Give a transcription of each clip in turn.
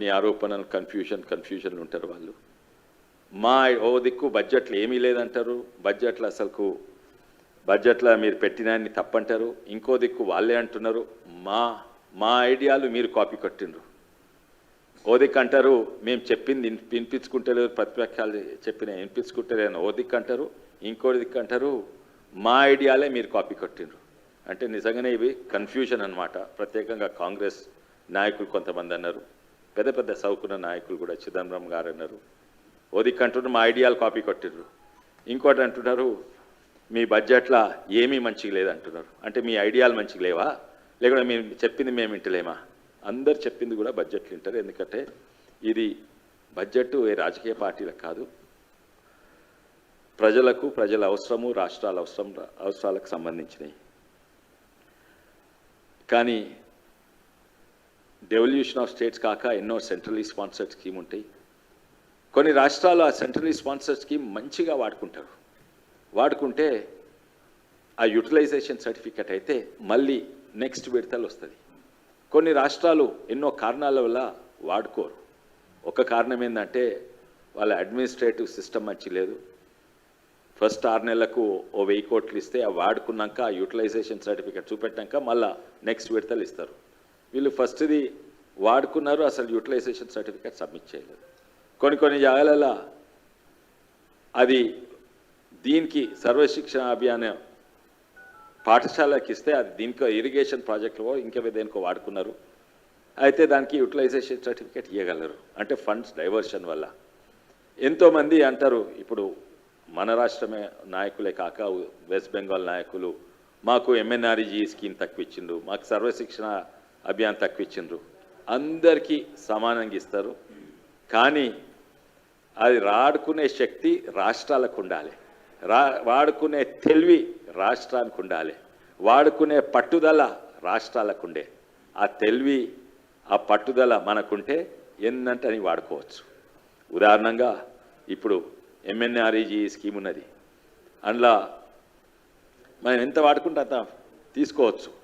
కొన్ని ఆరోపణలు కన్ఫ్యూషన్ కన్ఫ్యూషన్లు ఉంటారు వాళ్ళు. మా ఓ దిక్కు బడ్జెట్లు ఏమీ లేదంటారు. బడ్జెట్లు అసలుకు బడ్జెట్లో మీరు పెట్టినాన్ని తప్పంటారు. ఇంకో దిక్కు వాళ్ళే అంటున్నారు. మా మా ఐడియాలు మీరు కాపీ కొట్టిండ్రు. ఓ దిక్కు అంటారు మేము చెప్పింది వినిపించుకుంటలేదు ప్రతిపక్షాలు చెప్పిన వినిపించుకుంటలేదని ఓ దిక్కు అంటారు. ఇంకో దిక్కు అంటారు మా ఐడియాలే మీరు కాపీ కొట్టిండ్రు. అంటే నిజంగానే ఇవి కన్ఫ్యూజన్ అన్నమాట. ప్రత్యేకంగా కాంగ్రెస్ నాయకులు కొంతమంది అన్నారు. పెద్ద పెద్ద సౌకున్న నాయకులు కూడా చిదంబరం గారు అన్నారు. ఓ అంటున్నారు మా ఐడియాలు కాపీ కొట్టిండ్రు ఇంకోటి అంటున్నారు మీ బడ్జెట్లో ఏమీ మంచిగా లేదంటున్నారు. అంటే మీ ఐడియాలు మంచిగా లేవా? లేకుండా మేము చెప్పింది మేము వింటలేమా? అందరు చెప్పింది కూడా బడ్జెట్లు వింటారు. ఎందుకంటే ఇది బడ్జెట్ ఏ రాజకీయ పార్టీలకు కాదు. ప్రజలకు ప్రజల అవసరము రాష్ట్రాల అవసరం అవసరాలకు సంబంధించినవి కానీ డెవల్యూషన్ ఆఫ్ స్టేట్స్ కాక ఎన్నో సెంట్రలీ స్పాన్సర్డ్ స్కీమ్ ఉంటాయి. కొన్ని రాష్ట్రాలు ఆ సెంట్రలీ స్పాన్సర్డ్ స్కీమ్ మంచిగా వాడుకుంటారు. వాడుకుంటే ఆ యూటిలైజేషన్ సర్టిఫికెట్ అయితే మళ్ళీ నెక్స్ట్ విడతలు వస్తుంది. కొన్ని రాష్ట్రాలు ఎన్నో కారణాల వల్ల వాడుకోరు. ఒక కారణం ఏంటంటే వాళ్ళ అడ్మినిస్ట్రేటివ్ సిస్టమ్ మంచి లేదు. ఫస్ట్ ఆరు నెలలకు ఓ వెయ్యి కోట్లు ఇస్తే ఆ వాడుకున్నాక యూటిలైజేషన్ సర్టిఫికెట్ చూపెట్టాక మళ్ళా నెక్స్ట్ విడతలు ఇస్తారు. వీళ్ళు ఫస్ట్ది వాడుకున్నారు అసలు యూటిలైజేషన్ సర్టిఫికేట్ సబ్మిట్ చేయలేదు. కొన్ని కొన్ని జాగాలలో అది దీనికి సర్వశిక్షణ అభియాన్ పాఠశాలకి ఇస్తే అది దీనికో ఇరిగేషన్ ప్రాజెక్టులో ఇంకా దేనికో వాడుకున్నారు. అయితే దానికి యూటిలైజేషన్ సర్టిఫికేట్ ఇవ్వగలరు అంటే ఫండ్స్ డైవర్షన్ వల్ల. ఎంతోమంది అంటారు ఇప్పుడు మన రాష్ట్రమే నాయకులే కాక వెస్ట్ బెంగాల్ నాయకులు మాకు ఎంఎన్ఆర్ఈజీ స్కీమ్ తక్కువ ఇచ్చిండ్రు మాకు సర్వశిక్షణ అభియాన్ తక్కువ ఇచ్చిండ్రు అందరికీ సమానంగా ఇస్తారు. కానీ అది వాడుకునే శక్తి రాష్ట్రాలకు ఉండాలి. రా వాడుకునే తెలివి రాష్ట్రానికి ఉండాలి. వాడుకునే పట్టుదల రాష్ట్రాలకు ఉండే. ఆ తెలివి ఆ పట్టుదల మనకుంటే ఎన్నంటని అని వాడుకోవచ్చు. ఉదాహరణంగా ఇప్పుడు ఎంఎన్ఆర్ఈజీ స్కీమ్ ఉన్నది. అందులో మనం ఎంత వాడుకుంటే అంత తీసుకోవచ్చు.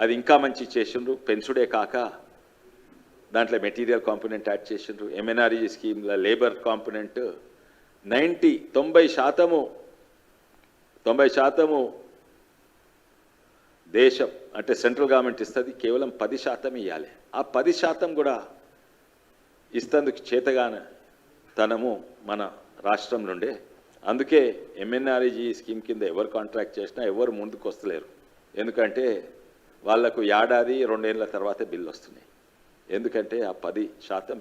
అది ఇంకా మంచి చేసిండ్రు. పెన్సుడే కాక దాంట్లో మెటీరియల్ కాంపోనెంట్ యాడ్ చేసిండ్రు. ఎంఎన్ఆర్ఈ స్కీమ్లో లేబర్ కాంపోనెంట్ నైంటీ తొంభై శాతము తొంభై శాతము దేశం అంటే సెంట్రల్ గవర్నమెంట్ ఇస్తుంది. కేవలం పది శాతం ఇవ్వాలి ఆ పది శాతం కూడా ఇస్తందుకు చేతగాన తనము మన రాష్ట్రం నుండే. అందుకే ఎంఎన్ఆర్ఈజీ స్కీమ్ కింద ఎవరు కాంట్రాక్ట్ చేసినా ఎవరు ముందుకు వస్తలేరు ఎందుకంటే వాళ్ళకు ఏడాది రెండేళ్ళ తర్వాతే బిల్లు వస్తున్నాయి. ఎందుకంటే ఆ పది శాతం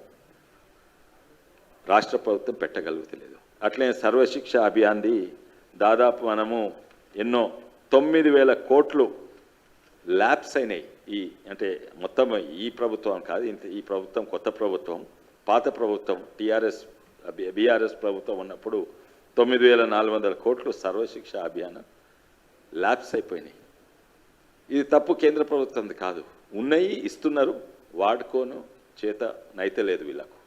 రాష్ట్ర ప్రభుత్వం పెట్టగలుగుతలేదు. అట్లే సర్వశిక్ష అభియాన్ది దాదాపు మనము ఎన్నో తొమ్మిది వేల కోట్లు ల్యాబ్స్ అయినాయి. ఈ అంటే మొత్తం ఈ ప్రభుత్వం కాదు ఇంత ఈ ప్రభుత్వం కొత్త ప్రభుత్వం పాత ప్రభుత్వం టీఆర్ఎస్ బీఆర్ఎస్ ప్రభుత్వం ఉన్నప్పుడు తొమ్మిది వేల నాలుగు వందల కోట్లు సర్వశిక్ష అభియాన్ ల్యాబ్స్ అయిపోయినాయి. ఇది తప్పు కేంద్ర ప్రభుత్వంది కాదు. ఉన్నాయి ఇస్తున్నారు వాడుకోను చేత నైతే లేదు వీళ్ళకు.